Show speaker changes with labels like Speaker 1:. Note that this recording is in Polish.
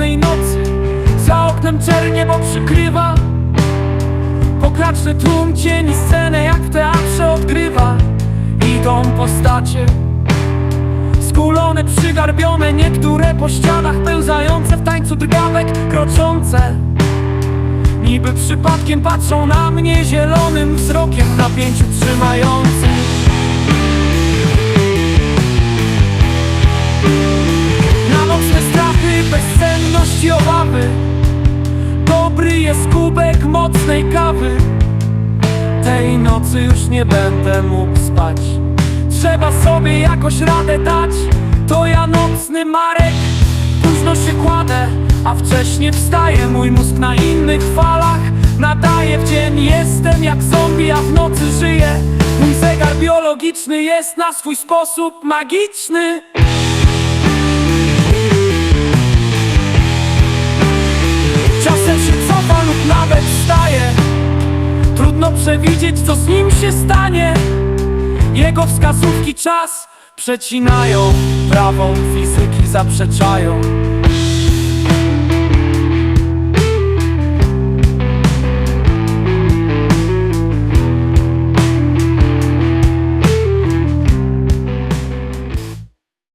Speaker 1: chłodnej nocy. Za oknem czernie, bo przykrywa. Pokraczny tłum cieni scenę jak w teatrze odgrywa. Idą postacie. Skulone, przygarbione, niektóre po ścianach pełzające w tańcu drgawek kroczące. Niby przypadkiem patrzą na mnie zielonym wzrokiem w napięciu trzymającym kubek mocnej kawy. Tej nocy już nie będę mógł spać. Trzeba sobie jakoś radę dać. To ja nocny Marek. Późno się kładę, a wcześnie wstaje Mój mózg na innych falach Nadaje. W dzień Jestem jak zombie, a w nocy żyję. Mój zegar biologiczny jest na swój sposób magiczny Trudno przewidzieć co z nim się stanie. Jego wskazówki czas przecinają Prawą fizyki zaprzeczają